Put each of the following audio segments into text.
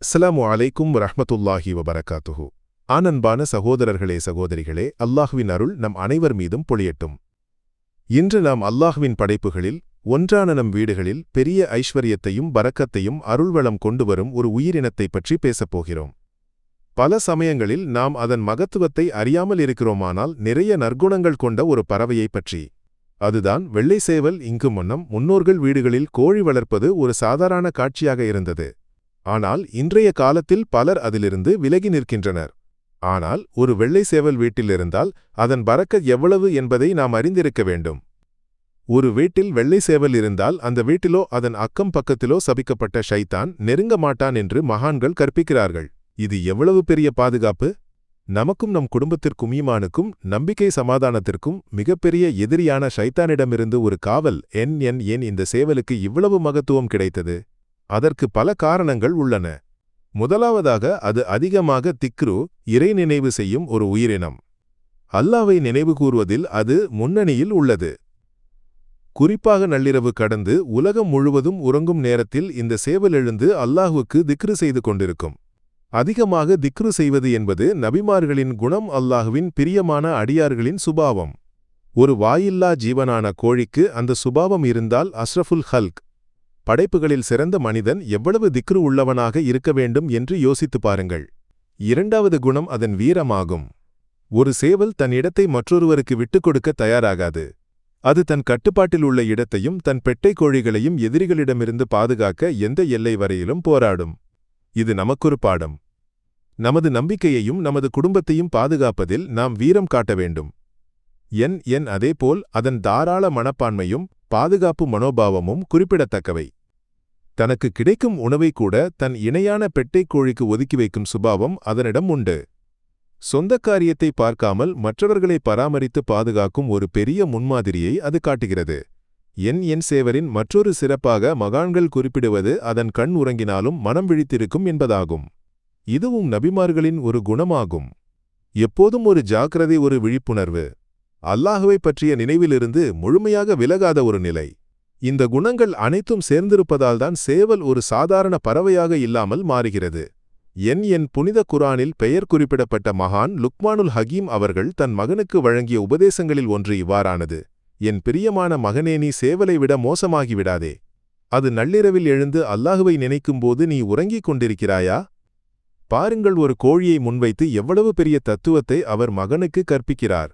அஸ்லாமு அலைக்கும் ரஹமத்துல்லாஹி வபரகாத்துஹு. ஆனன்பான சகோதரர்களே சகோதரிகளே அல்லாஹுவின் அருள் நம் அனைவர் மீதும் பொழியட்டும். இன்று நாம் அல்லாஹுவின் படைப்புகளில் ஒன்றான நம் வீடுகளில் பெரிய ஐஸ்வர்யத்தையும் பறக்கத்தையும் அருள்வளம் கொண்டு வரும் ஒரு உயிரினத்தைப் பற்றி பேசப் போகிறோம். பல சமயங்களில் நாம் அதன் மகத்துவத்தை அறியாமல் இருக்கிறோமானால் நிறைய நற்குணங்கள் கொண்ட ஒரு பறவையைப் பற்றி. அதுதான் வெள்ளை சேவல் இங்கு முன்னம் முன்னோர்கள் வீடுகளில் கோழி வளர்ப்பது ஒரு சாதாரண காட்சியாக இருந்தது. ஆனால் இன்றைய காலத்தில் பலர் அதிலிருந்து விலகி நிற்கின்றனர். ஆனால் ஒரு வெள்ளை சேவல் வீட்டில் இருந்தால் அதன் பறக்க எவ்வளவு என்பதை நாம் அறிந்திருக்க வேண்டும். ஒரு வீட்டில் வெள்ளை சேவல் இருந்தால் அந்த வீட்டிலோ அதன் அக்கம் பக்கத்திலோ சபிக்கப்பட்ட ஷைத்தான் நெருங்க மாட்டான் என்று மகான்கள் கற்பிக்கிறார்கள். இது எவ்வளவு பெரிய பாதுகாப்பு? நமக்கும் நம் குடும்பத்திற்கும் ஈமானுக்கும் நம்பிக்கை சமாதானத்திற்கும் மிகப்பெரிய எதிரியான ஷைத்தானிடமிருந்து ஒரு காவல் என் என் ஏன் இந்த சேவலுக்கு இவ்வளவு மகத்துவம் கிடைத்தது. அதற்கு பல காரணங்கள் உள்ளன. முதலாவதாக அது அதிகமாக திக்ரு இறை நினைவு செய்யும் ஒரு உயிரினம். அல்லாவை நினைவு கூறுவதில் அது முன்னணியில் உள்ளது. குறிப்பாக நள்ளிரவு கடந்து உலகம் முழுவதும் உறங்கும் நேரத்தில் இந்த சேவல் எழுந்து அல்லாஹுக்கு திக்ரு செய்து கொண்டிருக்கும். அதிகமாக திக்ரு செய்வது என்பது நபிமார்களின் குணம் அல்லாஹுவின் பிரியமான அடியார்களின் சுபாவம். ஒரு வாயில்லா ஜீவனான கோழிக்கு அந்த சுபாவம் இருந்தால் அஸ்ரஃபுல் ஹல்க் படைப்புகளில் சிறந்த மனிதன் எவ்வளவு திக்ரு உள்ளவனாக இருக்க வேண்டும் என்று யோசித்துப் பாருங்கள். இரண்டாவது குணம் அதன் வீரமாகும். ஒரு சேவல் தன் இடத்தை மற்றொருவருக்கு விட்டுக் கொடுக்க தயாராகாது. அது தன் கட்டுப்பாட்டில் உள்ள இடத்தையும் தன் பெட்டை கோழிகளையும் எதிரிகளிடமிருந்து பாதுகாக்க எந்த எல்லை வரையிலும் போராடும். இது நமக்கொரு பாடம். நமது நம்பிக்கையையும் நமது குடும்பத்தையும் பாதுகாப்பதில் நாம் வீரம் காட்ட வேண்டும். என் என் அதேபோல் அதன் தாராள மனப்பான்மையும் பாதுகாப்பு மனோபாவமும் குறிப்பிடத்தக்கவை. தனக்கு கிடைக்கும் உணவை கூட தன் இணையான பெட்டைக் கோழிக்கு ஒதுக்கி வைக்கும் சுபாவம் அதனிடம் உண்டு. சொந்த காரியத்தை பார்க்காமல் மற்றவர்களை பராமரித்து பாதுகாக்கும் ஒரு பெரிய முன்மாதிரியை அது காட்டுகிறது. என் என் சேவரின் மற்றொரு சிறப்பாக மகான்கள் குறிப்பிடுவது அதன் கண் உறங்கினாலும் மனம் விழித்திருக்கும் என்பதாகும். இதுவும் நபிமார்களின் ஒரு குணமாகும். எப்போதும் ஒரு ஜாக்கிரதை ஒரு விழிப்புணர்வு. அல்லாஹுவை பற்றிய நினைவிலிருந்து முழுமையாக விலகாத ஒரு நிலை. இந்த குணங்கள் அனைத்தும் சேர்ந்திருப்பதால்தான் சேவல் ஒரு சாதாரண பறவையாக இல்லாமல் மாறுகிறது. என் என் புனித குரானில் பெயர் குறிப்பிடப்பட்ட மகான் லுக்மானுல் ஹகீம் அவர்கள் தன் மகனுக்கு வழங்கிய உபதேசங்களில் ஒன்று இவ்வாறானது. என் பிரியமான மகனே நீ சேவலை விட மோசமாகிவிடாதே அது நள்ளிரவில் எழுந்து அல்லாஹுவை நினைக்கும்போது நீ உறங்கிக் கொண்டிருக்கிறாயா? பாருங்கள் ஒரு கோழியை முன்வைத்து எவ்வளவு பெரிய தத்துவத்தை அவர் மகனுக்கு கற்பிக்கிறார்.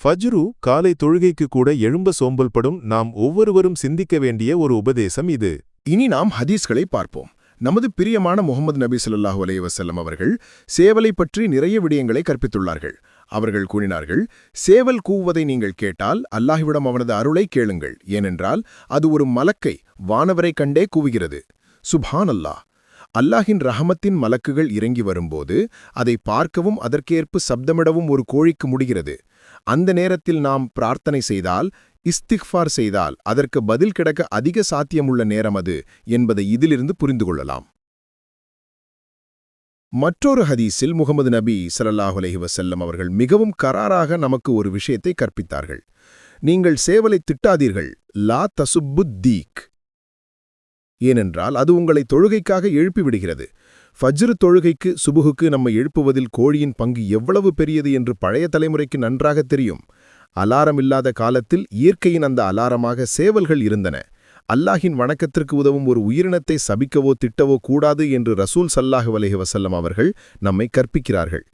ஃபஜ்ரு காலை தொழுகைக்கு கூட எழும்ப சோம்பல்படும் நாம் ஒவ்வொருவரும் சிந்திக்க வேண்டிய ஒரு உபதேசம் இது. இனி நாம் ஹதீஸ்களை பார்ப்போம். நமது பிரியமான முகமது நபி ஸல்லல்லாஹு அலைஹி அவர்கள் சேவலை பற்றி நிறைய விடயங்களை கற்பித்துள்ளார்கள். அவர்கள் கூறினார்கள் சேவல் கூவுவதை நீங்கள் கேட்டால் அல்லாஹ்விடம் அவனது அருளை கேளுங்கள். ஏனென்றால் அது ஒரு மலக்கை வானவரை கண்டே கூவுகிறது. சுபான் அல்லாஹ் அல்லாஹின் ரஹமத்தின் மலக்குகள் இறங்கி வரும்போது அதை பார்க்கவும் அதற்கேற்ப சப்தமிடவும் ஒரு கோழிக்கு முடிகிறது. அந்த நேரத்தில் நாம் பிரார்த்தனை செய்தால் இஸ்திக்ஃபார் செய்தால் அதற்கு பதில் கிடக்க அதிக சாத்தியமுள்ள நேரம் அது என்பதை இதிலிருந்து புரிந்து கொள்ளலாம். மற்றொரு ஹதீஸில் முகமது நபி ஸல்லல்லாஹு அலைஹி வஸல்லம் அவர்கள் மிகவும் கராராக நமக்கு ஒரு விஷயத்தை கற்பித்தார்கள். நீங்கள் சேவலை திட்டாதீர்கள். லா தசுப்புத்தீக் ஏனென்றால் அது உங்களை தொழுகைக்காக எழுப்பிவிடுகிறது. ஃபஜ்ரு தொழுகைக்கு சுபுகுக்கு நம்மை எழுப்புவதில் கோழியின் பங்கு எவ்வளவு பெரியது என்று பழைய தலைமுறைக்கு நன்றாக தெரியும். அலாரம் இல்லாத காலத்தில் இயற்கையின் அந்த அலாரமாக சேவல்கள் இருந்தன. அல்லாஹின் வணக்கத்திற்கு உதவும் ஒரு உயிரினத்தை சபிக்கவோ திட்டவோ கூடாது என்று ரசூல் சல்லாஹு அலைஹி வசல்லம் அவர்கள் நம்மை கற்பிக்கிறார்கள்.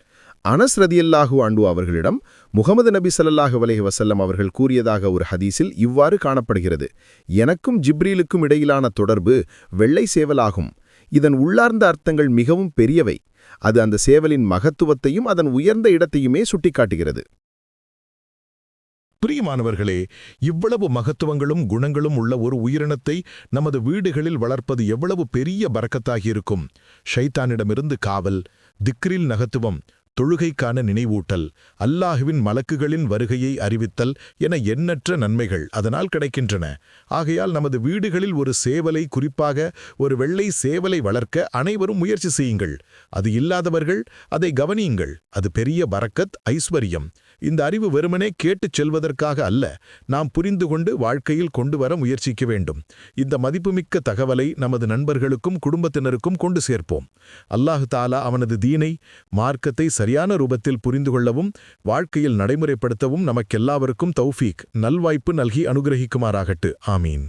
அனஸ் ரதியல்லாஹு ஆண்டு அவர்களிடம் முகமது நபி சல்லாஹு அலைஹி வசல்லம் அவர்கள் கூறியதாக ஒரு ஹதீஸில் இவ்வாறு காணப்படுகிறது. எனக்கும் ஜிப்ரீலுக்கும் இடையிலான தொடர்பு வெள்ளை சேவலாகும். இதன் உள்ளார்ந்த அர்த்தங்கள் மிகவும் பெரியவை. அது அந்த சேவலின் மகத்துவத்தையும் அதன் உயர்ந்த இடத்தையுமே சுட்டிக்காட்டுகிறது. பிரியமானவர்களே இவ்வளவு மகத்துவங்களும் குணங்களும் உள்ள ஒரு உயிரினத்தை நமது வீடுகளில் வளர்ப்பது எவ்வளவு பெரிய பறக்கத்தாகியிருக்கும். ஷைத்தானிடமிருந்து காவல் திக்ரில் நகத்துவம் தொழுகைக்கான நினைவூட்டல் அல்லாஹுவின் மலக்குகளின் வருகையை அறிவித்தல் என எண்ணற்ற நன்மைகள் அதனால் கிடைக்கின்றன. ஆகையால் நமது வீடுகளில் ஒரு சேவலை குறிப்பாக ஒரு வெள்ளை சேவலை வளர்க்க அனைவரும் முயற்சி செய்யுங்கள். அது இல்லாதவர்கள் அதை கவனியுங்கள். அது பெரிய பரக்கத் ஐஸ்வர்யம். இந்த அறிவு வெறுமனே கேட்டுச் செல்வதற்காக அல்ல நாம் புரிந்து கொண்டு வாழ்க்கையில் கொண்டு வர முயற்சிக்க வேண்டும். இந்த மதிப்புமிக்க தகவலை நமது நண்பர்களுக்கும் குடும்பத்தினருக்கும் கொண்டு சேர்ப்போம். அல்லாஹு தாலா அவனது தீனை மார்க்கத்தை சரியான ரூபத்தில் புரிந்து கொள்ளவும் வாழ்க்கையில் நடைமுறைப்படுத்தவும் நமக்கெல்லாவருக்கும் தௌஃபீக் நல்வாய்ப்பு நல்கி அனுகிரகிக்குமாறாகட்டு. ஆமீன்.